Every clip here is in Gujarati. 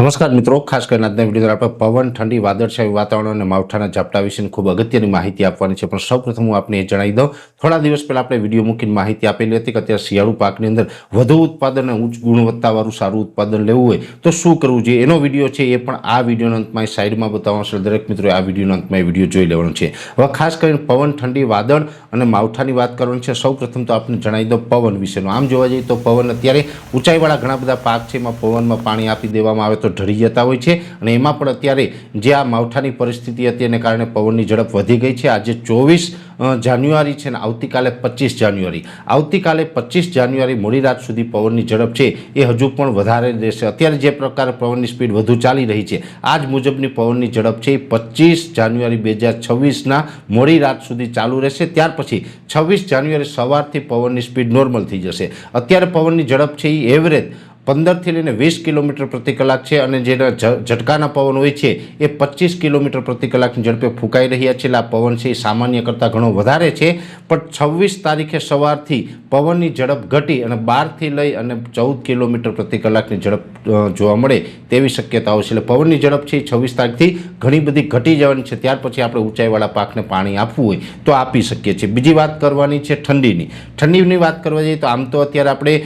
નમસ્કાર મિત્રો, ખાસ કરીને આજના વીડિયો આપણે પવન, ઠંડી વાદળછાયું વાતાવરણ અને માવઠાના ઝાપટા વિશેની ખૂબ અગત્યની માહિતી આપવાની છે. પણ સૌપ્રથમ હું આપને એ જણાવી દઉં, થોડા દિવસ પહેલાં આપણે વીડિયો મૂકીને માહિતી આપેલી હતી કે અત્યારે શિયાળુ પાકની અંદર વધુ ઉત્પાદન અને ઉચ્ચ ગુણવત્તાવાળું સારું ઉત્પાદન લેવું હોય તો શું કરવું જોઈએ? એનો વીડિયો છે એ પણ આ વિડીયોના અંતમાં સાઈડમાં બતાવવાનો છે. દરેક મિત્રોએ આ વિડીયોના અંતમાં એ વીડિયો જોઈ લેવાનો છે. હવે ખાસ કરીને પવન, ઠંડી, વાદળ અને માવઠાની વાત કરવાની છે. સૌપ્રથમ તો આપને જણાવી દઉં પવન વિશેનો. આમ જોવા જઈએ તો પવન અત્યારે ઊંચાઈવાળા ઘણા બધા પાક છે. એમાં પવનમાં પાણી આપી દેવામાં આવે તો ઢળી જતા હોય છે અને એમાં પણ અત્યારે જે આ માવઠાની પરિસ્થિતિ હતી એને કારણે પવનની ઝડપ વધી ગઈ છે. આજે ચોવીસ જાન્યુઆરી છે ને આવતીકાલે પચીસ જાન્યુઆરી. આવતીકાલે પચીસ જાન્યુઆરી મોડી રાત સુધી પવનની ઝડપ છે એ હજુ પણ વધારે રહેશે. અત્યારે જે પ્રકારે પવનની સ્પીડ વધુ ચાલી રહી છે આ જ મુજબની પવનની ઝડપ છે એ પચીસ જાન્યુઆરી બે હજાર છવ્વીસના મોડી રાત સુધી ચાલુ રહેશે. ત્યાર પછી છવ્વીસ જાન્યુઆરી સવારથી પવનની સ્પીડ નોર્મલ થઈ જશે. અત્યારે પવનની ઝડપ છે એ એવરેજ પંદરથી લઈને વીસ કિલોમીટર પ્રતિ કલાક છે અને જેના ઝટકાના પવન હોય છે, એ પચીસ કિલોમીટર પ્રતિ કલાકની ઝડપે ફૂંકાઈ રહ્યા છે. આ પવન છે એ સામાન્ય કરતાં ઘણો વધારે છે, પણ છવ્વીસ તારીખે સવારથી પવનની ઝડપ ઘટી અને બારથી લઈ અને ચૌદ કિલોમીટર પ્રતિ કલાકની ઝડપ જોવા મળે તેવી શક્યતાઓ છે. એટલે પવનની ઝડપ છે એ છવ્વીસ તારીખથી ઘણી બધી ઘટી જવાની છે. ત્યાર પછી આપણે ઊંચાઈવાળા પાકને પાણી આપવું હોય તો આપી શકીએ છીએ. બીજી વાત કરવાની છે ઠંડીની. ઠંડીની વાત કરવા જઈએ તો આમ તો અત્યારે આપણે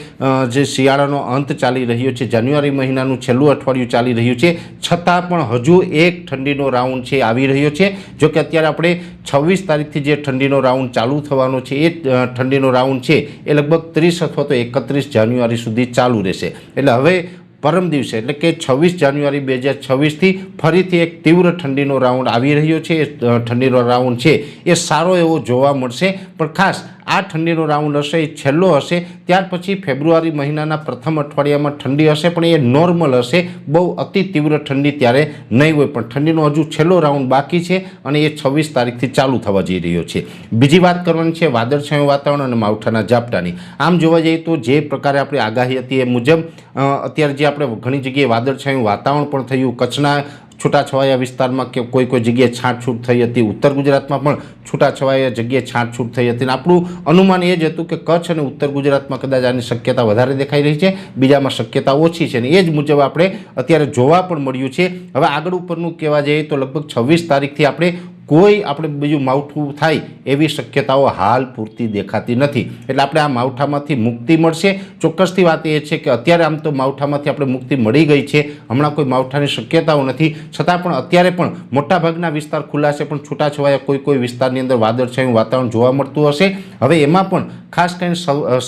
જે શિયાળાનો અંત ચાલી રહ્યો છે. જાન્યુઆરી મહિનાનું છેલ્લું અઠવાડિયું ચાલી રહ્યું છે. છતાં પણ હજુ એક ઠંડીનો રાઉન્ડ છે, આવી રહ્યો છે. જો કે અત્યારે આપણે છવ્વીસ તારીખથી જે ઠંડીનો રાઉન્ડ ચાલુ થવાનો છે, એ ઠંડીનો રાઉન્ડ છે, એ લગભગ ત્રીસ અથવા તો એકત્રીસ જાન્યુઆરી સુધી ચાલુ રહેશે. એટલે હવે પરમ દિવસે, એટલે કે છવ્વીસ જાન્યુઆરી બે હજાર છવ્વીસથી ફરીથી એક તીવ્ર ઠંડીનો રાઉન્ડ આવી રહ્યો છે. એ ઠંડીનો રાઉન્ડ છે. એ સારો એવો જોવા મળશે. પણ ખાસ આ ઠંડીનો રાઉન્ડ હશે, એ છેલ્લો હશે. ત્યાર પછી ફેબ્રુઆરી મહિનાના પ્રથમ અઠવાડિયામાં ઠંડી હશે, પણ એ નોર્મલ હશે. બહુ અતિ તીવ્ર ઠંડી ત્યારે નહીં હોય. પણ ઠંડીનો હજુ છેલ્લો રાઉન્ડ બાકી છે અને એ છવ્વીસ તારીખથી ચાલુ થવા જઈ રહ્યો છે. બીજી વાત કરવાની છે વાદળછાયું વાતાવરણ અને માવઠાના ઝાપટાની. આમ જોવા જઈએ તો જે પ્રકારે આપણી આગાહી હતી એ મુજબ અત્યારે જે આપણે ઘણી જગ્યાએ વાદળછાયું વાતાવરણ પણ થયું, કચ્છના છૂટાછવાયા વિસ્તારમાં કે કોઈ કોઈ જગ્યાએ છાંટછૂટ થઈ હતી. ઉત્તર ગુજરાતમાં પણ છૂટાછવાયા જગ્યાએ છાંટછૂટ થઈ હતી. અને આપણું અનુમાન એ જ હતું કે કચ્છ અને ઉત્તર ગુજરાતમાં કદાચ આની શક્યતા વધારે દેખાઈ રહી છે. બીજામાં શક્યતા ઓછી છે અને એ જ મુજબ આપણે અત્યારે જોવા પણ મળ્યું છે. હવે આગળ ઉપરનું કહેવા જઈએ તો લગભગ છવ્વીસ તારીખથી આપણે કોઈ આપણે બીજું માવઠું થાય એવી શક્યતાઓ હાલ પૂરતી દેખાતી નથી. એટલે આપણે આ માવઠામાંથી મુક્તિ મળશે. ચોક્કસથી વાત એ છે કે અત્યારે આમ તો માવઠામાંથી આપણે મુક્તિ મળી ગઈ છે. હમણાં કોઈ માવઠાની શક્યતાઓ નથી. છતાં પણ અત્યારે પણ મોટાભાગના વિસ્તાર ખુલ્લા છે, પણ છૂટાછવાયા કોઈ કોઈ વિસ્તારની અંદર વાદળછાયું વાતાવરણ જોવા મળતું હશે. હવે એમાં પણ ખાસ કરીને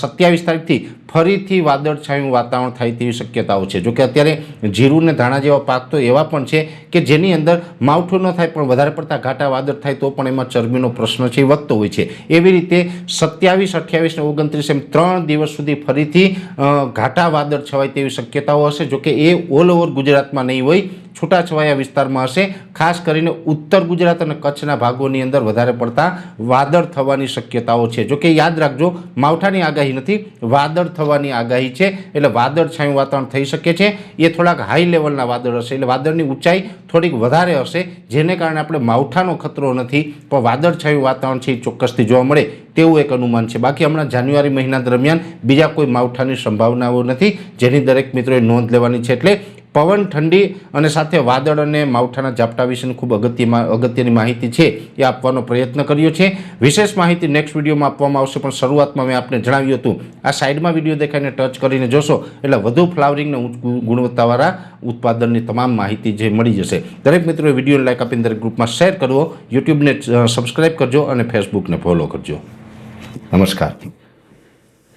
સત્યાવીસ તારીખથી ફરીથી વાદળછાયું વાતાવરણ થાય તેવી શક્યતાઓ છે. જોકે અત્યારે જીરું ને ધાણા જેવા પાક તો એવા પણ છે કે જેની અંદર માવઠું ન થાય પણ વધારે પડતા ઘાટા વાદળ થાય તો પણ એમાં ચરબીનો પ્રશ્ન છે, વધતો હોય છે. એવી રીતે સત્યાવીસ, અઠ્યાવીસ ને ઓગણત્રીસ એમ ત્રણ દિવસ સુધી ફરીથી ઘાટા વાદળ છવાય તેવી શક્યતાઓ હશે. જોકે એ ઓલ ઓવર ગુજરાતમાં નહીં હોય. છૂટાછવાયા વિસ્તારમાં હશે. ખાસ કરીને ઉત્તર ગુજરાત અને કચ્છના ભાગોની અંદર વધારે પડતા વાદળ થવાની શક્યતાઓ છે. જોકે યાદ રાખજો, માવઠાની આગાહી નથી, વાદળ થવાની આગાહી છે. એટલે વાદળ છાયું વાતાવરણ થઈ શકે છે. એ થોડાક હાઈ લેવલના વાદળ હશે. એટલે વાદળની ઊંચાઈ થોડીક વધારે હશે, જેને કારણે આપણે માવઠાનો ખતરો નથી. પણ વાદળ છાયું વાતાવરણ છે એ ચોક્કસથી જોવા મળે તેવું એક અનુમાન છે. બાકી હમણાં જાન્યુઆરી મહિના દરમિયાન બીજા કોઈ માવઠાની સંભાવનાઓ નથી. જેની દરેક મિત્રોએ નોંધ લેવાની છે. એટલે પવન, ઠંડી અને સાથે વાદળ અને માવઠાના ઝાપટા વિશેની ખૂબ અગત્યમાં અગત્યની માહિતી છે એ આપવાનો પ્રયત્ન કર્યો છે. વિશેષ માહિતી નેક્સ્ટ વિડીયોમાં આપવામાં આવશે, પણ શરૂઆતમાં મેં આપને જણાવ્યું હતું. આ સાઈડમાં વીડિયો દેખાઈને ટચ કરીને જોશો, એટલે વધુ ફ્લાવરિંગને ગુણવત્તાવાળા ઉત્પાદનની તમામ માહિતી જે મળી જશે. દરેક મિત્રોએ વીડિયો લાઈક આપીને દરેક ગ્રુપમાં શેર કરવો. યુટ્યુબને સબસ્ક્રાઈબ કરજો અને ફેસબુકને ફોલો કરજો. નમસ્કાર.